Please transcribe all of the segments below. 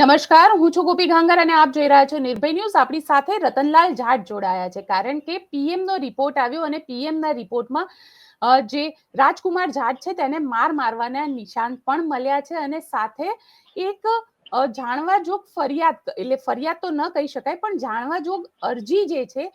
નમસ્કાર, હું છું ગોપી ઘાંગર અને આપ જોઈ રહ્યા છો નિર્ભય ન્યૂઝ. આપણી સાથે રતનલાલ જાટ જોડાયા છે. કારણ કે પીએમ નો રિપોર્ટ આવ્યો અને પીએમ ના રિપોર્ટમાં જે રાજકુમાર જાટ છે તેને માર મારવાના નિશાન પણ મળ્યા છે અને સાથે એક જાણવા જોગ ફરિયાદ, એટલે ફરિયાદ તો ન કહી શકાય, પણ જાણવા જોગ અરજી જે છે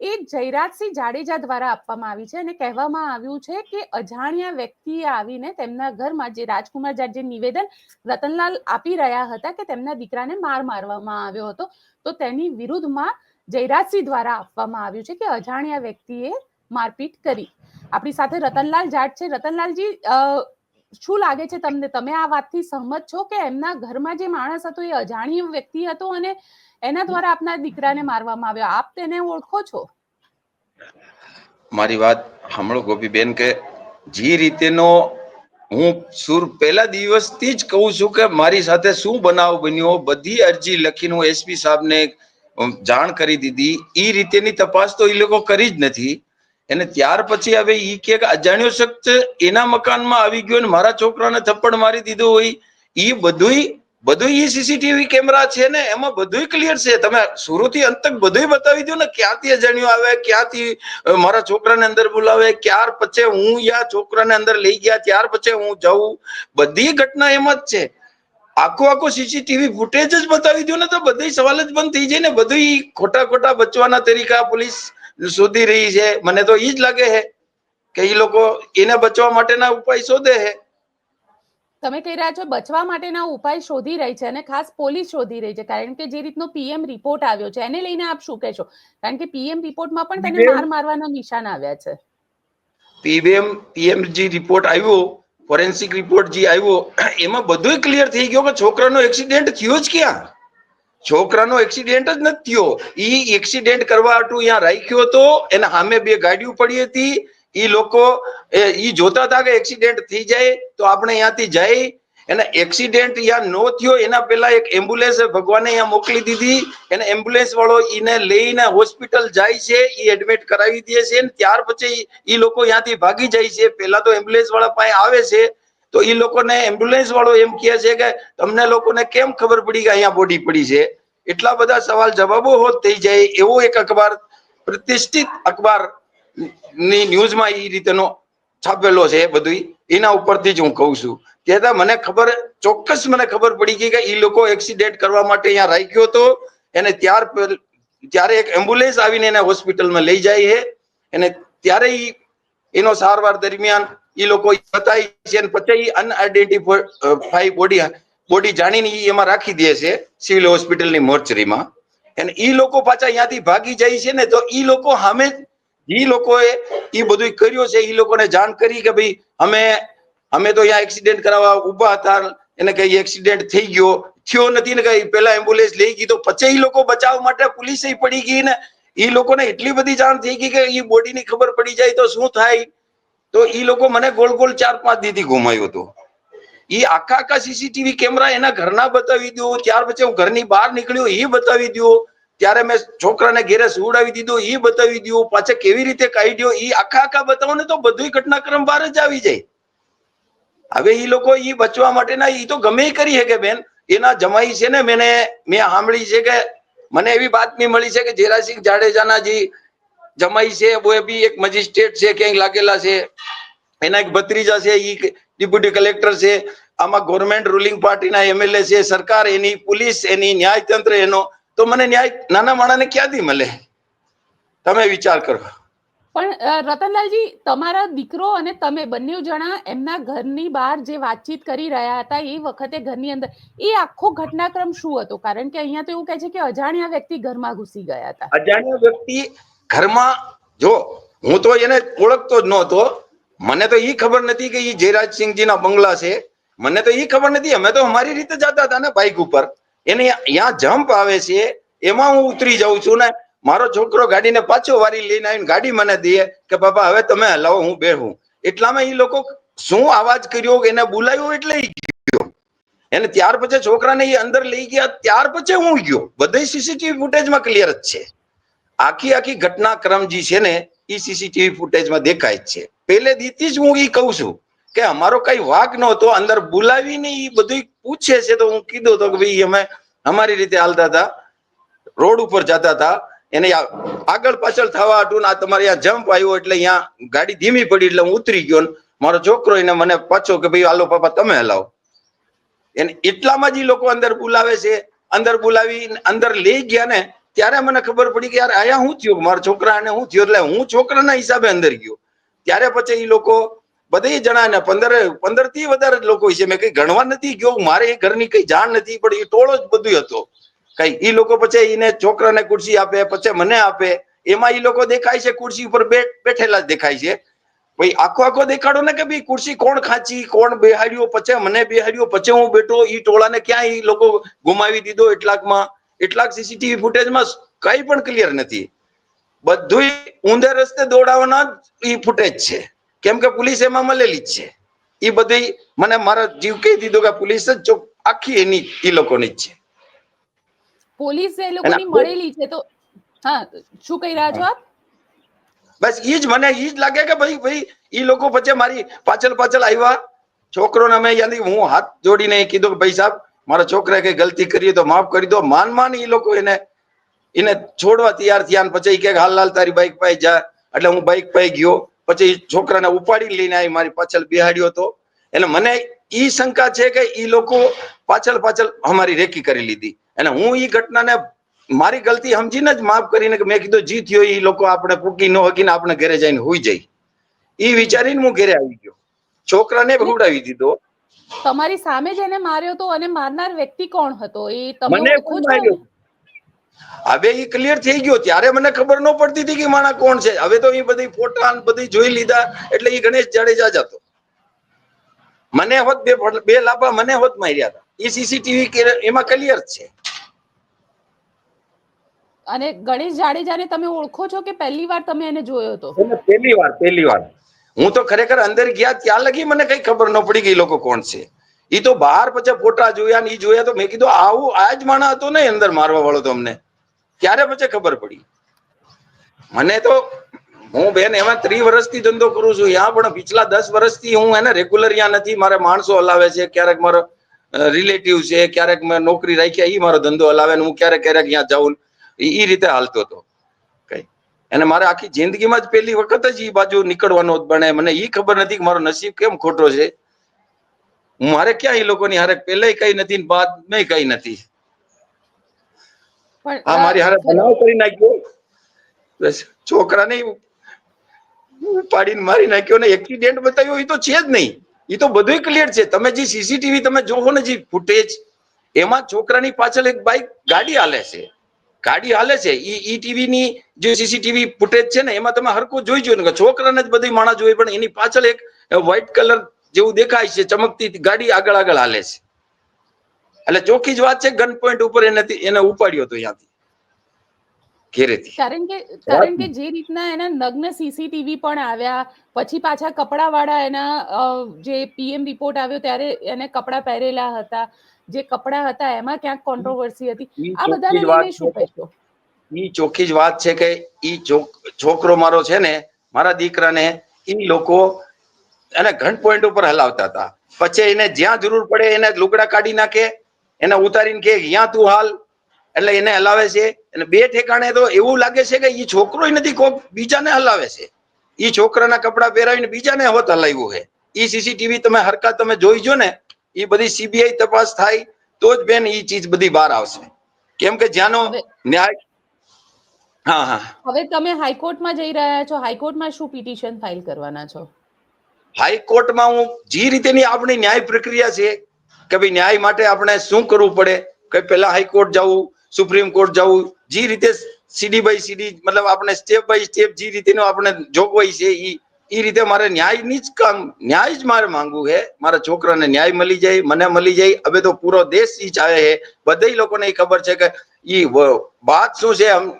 એ જયરાજસિંહ જાડેજા દ્વારા આપવામાં આવી છે અને કહેવામાં આવ્યું છે કે અજાણ્યા વ્યક્તિએ આવીને તેમના ઘરમાં જે રાજકુમાર જાટ જે નિવેદન રતનલાલ આપી રહ્યા હતા કે તેમના દીકરાને માર મારવામાં આવ્યો હતો, તો તેની વિરુદ્ધમાં જયરાજસિંહ દ્વારા આપવામાં આવ્યું છે કે અજાણ્યા વ્યક્તિએ મારપીટ કરી. આપણી સાથે રતનલાલ જાટ છે. રતનલાલજી શું લાગે છે તમને? તમે આ વાતથી સહમત છો કે એમના ઘરમાં જે માણસ હતો એ અજાણ્યો વ્યક્તિ હતો અને એના દ્વારા આપના દીકરાને મારવામાં આવ્યો. આપ તેને ઓળખો છો? મારી વાત સાંભળો ગોપીબેન, કે જે રીતેનો હું સુર પહેલા દિવસથી જ કહું છું કે મારી સાથે શું બનાવ બન્યો, બધી અરજી લખીને હું એસપી સાહેબને જાણ કરી દીધી. એ રીતેની તપાસ તો એ લોકો કરી જ નથી. અને ત્યાર પછી હવે એ કે અજાણ્યો શખ્સ એના મકાનમાં આવી ગયો ને મારા છોકરાને થપ્પડ મારી દીધો હોય. એ બધુંય બધું એ સીસીટીવી કેમેરા છે ને, એમાં બધુંય ક્લિયર છે. તમે શરૂથી અંત તક બધુંય બતાવી દો ને, ક્યાંથી અજાણ્યું આવે, ક્યાંથી મારા છોકરાને અંદર બોલાવે, ક્યાર પછી હું યા છોકરાને અંદર લઈ ગયા, ત્યાર પછી હું જાઉં. બધી ઘટના એમ જ છે. આખો આખો સીસીટીવી ફૂટેજ જ બતાવી દો ને, તો બધી સવાલ જ બંધ થઈ જાય ને બધું ખોટા ખોટા બચવાના તરીકા પોલીસ શોધી રહી છે. મને તો એ જ લાગે છે કે એ લોકો એને બચવા માટેના ઉપાય શોધે છે તમે કહી રહ્યા છો બચવા માટેના ઉપાય શોધી રહી છે અને ખાસ પોલીસ શોધી રહી છે. કારણ કે જે રીતનો પીએમ રિપોર્ટ આવ્યો છે એને લઈને આપ શું કહેશો? કારણ કે પીએમ રિપોર્ટમાં પણ તેને માર મારવાના નિશાન આવ્યા છે. પીએમ જે રિપોર્ટ આવ્યો ફોરેન્સિક રિપોર્ટ જે આવ્યો એમાં બધું ક્લિયર થઈ ગયો કે છોકરાનો એક્સિડન્ટ થયો જ ક્યાં? છોકરાનો એક્સિડન્ટ જ નથી થયો. એ એક્સિડન્ટ કરવા હાટુ અહીંયા રાખ્યો હતો એના સામે બે ગાડીઓ પડી હતી. એ લોકો એ ઈ જોતા હતા કે એક્સિડન્ટ થઈ જાય તો આપણે અહીંયાથી જઈ એને એક્સિડન્ટ યા નો થયો એના પહેલા એક એમ્બ્યુલન્સ ભગવાને અહીંયા મોકલી દીધી એને એમ્બ્યુલન્સ વાળો એને લઈને હોસ્પિટલ જાય છે એ એડમિટ કરાવી દે છે ને ત્યાર પછી એ લોકો અહીંયાથી ભાગી જાય છે. પહેલા તો એમ્બ્યુલન્સ વાળા પાસે આવે છે તો એ લોકોને એમ્બ્યુલન્સ વાળો એમ કહે છે કે તમને લોકોને કેમ ખબર પડી કે અહીંયા બોડી પડી છે? એટલા બધા સવાલ જવાબો હોત થઈ જાય એવો એક અખબાર પ્રતિષ્ઠિત અખબારની ન્યૂઝમાં એ રીતેનો છાપેલો છે બધું એના ઉપરથી જ હું કહું છું. કે મને ખબર, ચોક્કસ મને ખબર પડી ગઈ કે એ લોકો એક્સિડેન્ટ કરવા માટે અહીંયા રાખ્યો હતો એને ત્યાર ત્યારે એક એમ્બ્યુલન્સ આવીને એને હોસ્પિટલમાં લઈ જાય છે અને ત્યારે એનો સારવાર દરમિયાન એ લોકો બતાવી છે અને પછી અનઆઇડેન્ટિફાઈ બોડી બોડી જાણીને એ એમાં રાખી દે છે સિવિલ હોસ્પિટલની મોર્ચરીમાં. અને એ લોકો પાછા અહીંયાથી ભાગી જાય છે ને તો એ લોકો સામે ઈ લોકોએ એ બધું કર્યું છે એ લોકોને જાણ કરી કે ભાઈ અમે અમે તો અહીંયા એક્સિડન્ટ કરાવવા ઊભા હતા, એને કઈ એક્સિડન્ટ થઈ ગયો, થયો નથી ને કઈ, પેલા એમ્બ્યુલન્સ લઈ ગઈ તો પછી એ લોકો બચાવ માટે પોલીસે પડી ગઈ ને એ લોકોને એટલી બધી જાણ થઈ ગઈ કે ઈ બોડીની ખબર પડી જાય તો શું થાય? તો એ લોકો મને ગોલ ગોલ ચાર પાંચ દીધી ઘુમાયો હતો. ઈ આખા આખા સીસીટીવી કેમેરા એના ઘરના બતાવી દો ત્યાર પછી હું ઘરની બહાર નીકળ્યો એ બતાવી દો ત્યારે મેં છોકરાને ઘેરે સુવડાવી દીધો એ બતાવી દીધું, પાછા કેવી રીતે કાઢ્યો એ આખા આખા બતાવો ને તો બધું ઘટનાક્રમ બહાર જ આવી જાય. હવે એ લોકો એ બચવા માટેના એ તો ગમે કરી શકે બેન. એના જમાઈ છે ને મેને મેં સાંભળી છે કે મને એવી બાતમી મળી છે કે જેરાસિંહ જાડેજાના જે જમાઈ છે એ બી એક મજિસ્ટ્રેટ છે, ક્યાંક લાગેલા છે. એના એક ભત્રીજા છે એ ડેપ્યુટી કલેક્ટર છે. આમાં ગવર્મેન્ટ રૂલિંગ પાર્ટીના એમએલએ છે, સરકાર એની પોલીસ એની, ન્યાયતંત્ર એનો તો મને ન્યાય નાના માણાને ક્યાંથી મળે? તમે વિચાર કરો. પણ રતનલાલજી તમારા દીકરો અને તમે બંને જણા એમના ઘરની બહાર જે વાતચીત કરી રહ્યા હતા એ વખતે ઘરની અંદર એ આખો ઘટનાક્રમ શું હતો? કારણ કે અહીંયા તો એવું કહે છે કે અજાણ્યા વ્યક્તિ ઘરમાં ઘૂસી ગયા હતા. અજાણ્યા વ્યક્તિ ઘરમાં જો હું તો એને ઓળખતો જ નહોતો. મને તો એ ખબર નથી કે ઈ જયરાજસિંહજીના બંગલા છે. મને તો એ ખબર નથી. અમે તો અમારી રીતે જતા હતા ને બાઇક ઉપર. એને અહીંયા જમ્પ આવે છે, એમાં હું ઉતરી જાઉં છું ને મારો છોકરો ગાડીને પાછો વારી લઈને આવીને ગાડી મને દે કે બાપા હવે તમે હલાવો, હું બેહું. એટલામાં એ લોકો શું અવાજ કર્યો એને બોલાયો એટલે ગયો. એને ત્યાર પછી છોકરાને એ અંદર લઈ ગયા, ત્યાર પછી હું ગયો. બધે સીસીટીવી ફૂટેજમાં ક્લિયર જ છે. આખી આખી ઘટનાક્રમ જે છે ને એ સીસીટીવી ફૂટેજમાં દેખાય જ છે. પહેલે દીથી જ હું એ કહું છું કે અમારો કઈ વાક નહોતો, અંદર બોલાવીને એ બધું પૂછે છે તો હું કીધું તો કે ભાઈ અમે અમારી રીતે હાલતા હતા. રોડ ઉપર જતા હતા. એને આગળ પાછળ થવા હતું આ તમારે અહીંયા જમ્પ આવ્યો એટલે અહીંયા ગાડી ધીમી પડી એટલે હું ઉતરી ગયો મારો છોકરો એને મને પાછો કે ભાઈ હાલો પાપા તમે હલાવો. એને એટલામાં જ એ લોકો અંદર બોલાવે છે. અંદર બોલાવી અંદર લઈ ગયા ને ત્યારે મને ખબર પડી કે યાર આયા હું થયું? મારા છોકરાને હું થયું? એટલે હું છોકરાના હિસાબે અંદર ગયો. ત્યારે પછી એ લોકો બધી જણા ને પંદર પંદરથી વધારે લોકો છે. મેં કઈ ગણવા નથી ગયો. મારે એ ઘરની કઈ જાણ નથી, પણ એ ટોળો જ બધું હતો. કઈ એ લોકો પછી એને છોકરાને ખુરશી આપે, પછી મને આપે. એમાં એ લોકો દેખાય છે, ખુરશી ઉપર બેઠેલા જ દેખાય છે. ભાઈ, આખો આખો દેખાડો ને કે ભાઈ ખુરશી કોણ ખાંચી, કોણ બેહાડ્યો, પછી મને બેહાડ્યો, પછી હું બેઠો એ ટોળાને ક્યાં એ લોકો ગુમાવી દીધો એટલાકમાં. એટલાક સીસીટીવી ફૂટેજમાં કઈ પણ ક્લિયર નથી. બધું ઊંધે રસ્તે દોડાવવાના જ ઈ ફૂટેજ છે. કેમ કે પોલીસ એમાં મળેલી જ છે. એ બધી મને મારા જીવ કહી દીધો કે પોલીસ જ ચોક આખી એની એ લોકોની જ છે. પોલીસ એ લોકોની મળેલી છે તો હા શું કહી રહ્યા છો આપ? બસ એ જ મને એ જ લાગે કે ભાઈ ભાઈ ઈ લોકો પછી મારી પાછળ પાછળ આવ્યા છોકરોને અમે યાદી હું હાથ જોડીને કીધું કે ભાઈ સાહેબ મારા છોકરાએ કઈ ગલતી કરી તો માફ કરી દો. માન માન એ લોકો એને એને છોડવા તૈયાર થયા પછી કે હાલ લાલ તારી બાઈક પાઈ જા. એટલે હું બાઈક પાઈ ગયો. પછી છોકરાને ઉપાડી લઈને આવી મારી પાછળ બિહાડ્યો હતો એટલે મને ઈ શંકા છે કે ઈ લોકો પાછળ પાછળ અમારી રેકી કરી લીધી. અને હું ઈ ઘટનાને મારી ગલતી સમજીને જ માફ કરીને કે મેં કીધું જી થયો ઈ લોકો આપણે પૂકી ન હકીને આપણે ઘરે જઈને હોઈ જાય ઈ વિચારીને હું ઘરે આવી ગયો. છોકરાને ભૂડાવી દીધો. તમારી સામે જેને માર્યો તો અને મારનાર વ્યક્તિ કોણ હતો? એ તમને મને ઓળખો પણ છો માર્યો હવે એ ક્લિયર થઈ ગયો. ત્યારે મને ખબર ન પડતી હતી કે માણા કોણ છે. હવે તો એ બધી ફોટા બધી જોઈ લીધા એટલે એ ગણેશ જાડેજા જ હતો. મને હોત બે બે લાભા મને હોત માર્યા હતા. એ સીસીટીવી એમાં ક્લિયર છે. અને ગણેશ જાડેજાને તમે ઓળખો છો કે પહેલી વાર તમે એને જોયો હતો? પહેલી વાર પહેલી વાર. હું તો ખરેખર અંદર ગયા ત્યાં લગી મને કઈ ખબર ન પડી કે એ લોકો કોણ છે. એ તો બહાર પછી ફોટા જોયા ને એ જોયા તો મેં કીધું આવું આ જ માણા હતો ને અંદર મારવા વાળો તો અમને. ત્યારે પછી ખબર પડી. મને તો, હું બેન એમાં ત્રી વર્ષથી ધંધો કરું છું. યા પણ પિછલા દસ વર્ષથી હું એને રેગ્યુલર યા નથી. મારે માણસો હલાવે છે, ક્યારેક મારો રિલેટિવ છે, ક્યારેક મેં નોકરી રાખ્યા એ મારો ધંધો હલાવે હું ક્યારેક ક્યારેક ત્યાં જાઉં. ઈ રીતે હાલતો હતો. કઈ. અને મારે આખી જિંદગીમાં જ પહેલી વખત જ એ બાજુ નીકળવાનો જ બને. મને એ ખબર નથી કે મારો નસીબ કેમ ખોટો છે. મારે ક્યાં એ લોકોની હારે પહેલાય કઈ નથી બાદ નહીં કઈ નથી. આ મારી હારે બનાવ કરી નાખ્યો. છોકરાને ઉપાડીને મારી નાખ્યો ને એક્સિડેન્ટ બતાવ્યો એ તો છે જ નહીં. એ તો બધું ક્લિયર છે. તમે જે સીસીટીવી તમે જોવો ને જે ફૂટેજ એમાં છોકરાની પાછળ એક બાઈક ગાડી હાલે છે. ગાડી હાલે છે. ઈ ઈ ટીવી ની જે સીસીટીવી ફૂટેજ છે ને એમાં તમે હરકો જોઈ ને કે છોકરાને જ બધી માણસ જોઈ પણ એની પાછળ એક વ્હાઈટ કલર જેવું દેખાય છે. ચમકતી ગાડી આગળ આગળ હાલે છે. એટલે ચોખ્ખી જ વાત છે ગન પોઈન્ટ ઉપર એને એને ઉપાડ્યો હતો ત્યાંથી. ઘેરેથી. કારણ કે કારણ કે જે રીતના એના નગ્ન સીસીટીવી પણ આવ્યા પછી પાછા કપડાવાળા એના જે પીએમ રિપોર્ટ આવ્યો ત્યારે એને કપડા પહેરેલા હતા. જે કપડા હતા એમાં ક્યાંક કોન્ટ્રોવર્સી હતી. આ બધાને લઈને શું કહેશો? ઈ ચોખ્ખી જ વાત છે કે ઈ છોકરો મારો છે ને મારા દીકરાને ઈ લોકો એને ઘન પોઈન્ટ ઉપર હલાવતા હતા. પછી એને જ્યાં જરૂર પડે એને લુગડા કાઢી નાખે એને ઉતારીને કે અહીંયા તું હાલ. એટલે એને હલાવે છે. અને બે ઠેકાણે તો એવું લાગે છે કે એ છોકરો નથી કોક બીજાને હલાવે છે. એ છોકરાના કપડા પહેરાવીને બીજાને હોત હલાવ્યું છે એ સીસીટીવી તમે હરકત તમે જોઈજો ને એ બધી સીબીઆઈ તપાસ થાય તો જ બેન એ ચીજ બધી બહાર આવશે. કેમ કે જ્યાંનો ન્યાય હા હા. હવે તમે હાઈકોર્ટમાં જઈ રહ્યા છો. હાઈકોર્ટમાં શું પિટિશન ફાઇલ કરવાના છો? હાઈકોર્ટમાં હું જે રીતેની આપણી ન્યાય પ્રક્રિયા છે કે ભાઈ ન્યાય માટે આપણે શું કરવું પડે? કે પહેલા હાઈકોર્ટ જવું સુપ્રીમ કોર્ટ જવું, જે રીતે સીડી બાય સીડી મતલબ આપણે સ્ટેપ બાય સ્ટેપ જે રીતેનો આપણે જોગવાઈ છે એ એ રીતે મારે ન્યાયની જ કામ, ન્યાય જ મારે માંગવું છે. મારા છોકરાને ન્યાય મળી જાય, મને મળી જાય. હવે તો પૂરો દેશ ઈ ચાહે છે. બધા લોકોને એ ખબર છે કે વ- વાત શું છે આમ?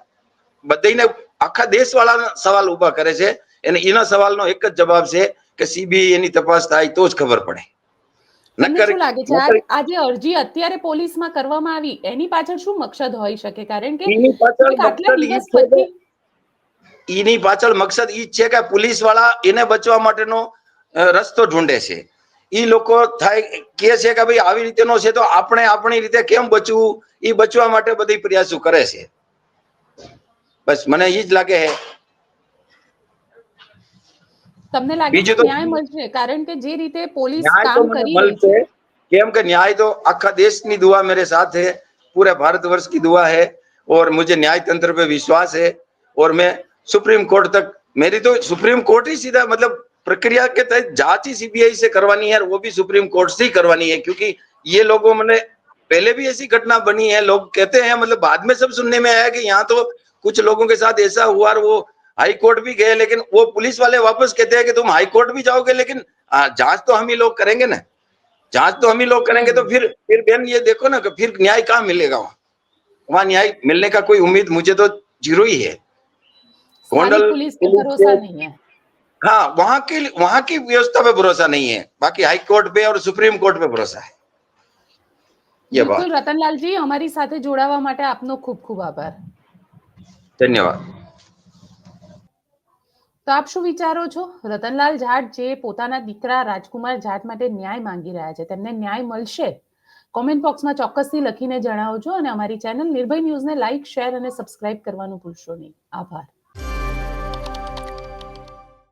બધાને આખા દેશ વાળા સવાલ ઊભા કરે છે. અને એના સવાલનો એક જ જવાબ છે કે સીબીઆઈ એની તપાસ થાય તો જ ખબર પડે. તમને શું લાગે છે? આ- આ જે અરજી અત્યારે પોલીસમાં કરવામાં આવી એની પાછળ શું મકસદ હોઈ શકે? કારણ કે એની પાછળ આટલા મકસદ ઈ દિવસ છે કે- પછી એની પાછળ મકસદ ઈ છે કે પોલીસવાળા એને બચવા માટેનો રસ્તો ઢૂંઢે છે. એ લોકો થાય કે છે કે ભાઈ આવી રીતેનો છે તો આપણે આપણી રીતે કેમ બચવું? એ બચવા માટે બધી પ્રયાસો કરે છે. બસ મને એ જ લાગે છે તમને લાગે બીજું છે તો- ન્યાય મળશે કારણ કે જે રીતે પોલીસ ન્યાય તો કામ મને કરી રહી છે મળશે કેમ કે न्याय तो आखा देश की दुआ मेरे साथ है पूरे भारतवर्ष की दुआ है और मुझे न्याय तंत्र पे विश्वास है और मैं सुप्रीम कोर्ट तक मेरी तो सुप्रीम कोर्ट ही सीधा मतलब प्रक्रिया के तहत जांच ही सीबीआई से करवानी है और वो भी सुप्रीम कोर्ट से ही करवानी है क्योंकि ये लोगों मैंने पहले भी ऐसी घटना बनी है लोग कहते हैं मतलब बाद में सब सुनने में आया कि यहाँ तो कुछ लोगों के साथ ऐसा हुआ और वो हाई कोर्ट भी गए लेकिन वो पुलिस वाले वापस कहते हैं कि तुम हाई कोर्ट भी जाओगे लेकिन आ, जांच तो हम ही लोग करेंगे ना जांच तो हम ही लोग करेंगे तो फिर फिर बहन ये देखो ना कि फिर न्याय कहाँ मिलेगा वहाँ वहाँ न्याय मिलने का कोई उम्मीद मुझे तो जीरो ही है सारी गोंडल पुलिस पे पुलिस भरोसा के- नहीं है हाँ वहाँ की वहाँ की व्यवस्था पे भरोसा नहीं है बाकी हाई कोर्ट पे और सुप्रीम कोर्ट पे भरोसा है ये बात બિલકુલ રતનલાલજી અમારી સાથે જોડાવા માટે આપનો ખૂબ ખૂબ આભાર ધન્યવાદ તો આપ શું વિચારો છો? રતનલાલ જાટ જે પોતાના દીકરા રાજકુમાર જાટ માટે ન્યાય માંગી રહ્યા છે, તેમને ન્યાય મળશે? કોમેન્ટ બોક્સમાં ચોક્કસથી લખીને જણાવજો અને અમારી ચેનલ નિર્ભય ન્યૂઝને લાઇક શેર અને સબસ્ક્રાઇબ કરવાનું ભૂલશો નહીં. આભાર.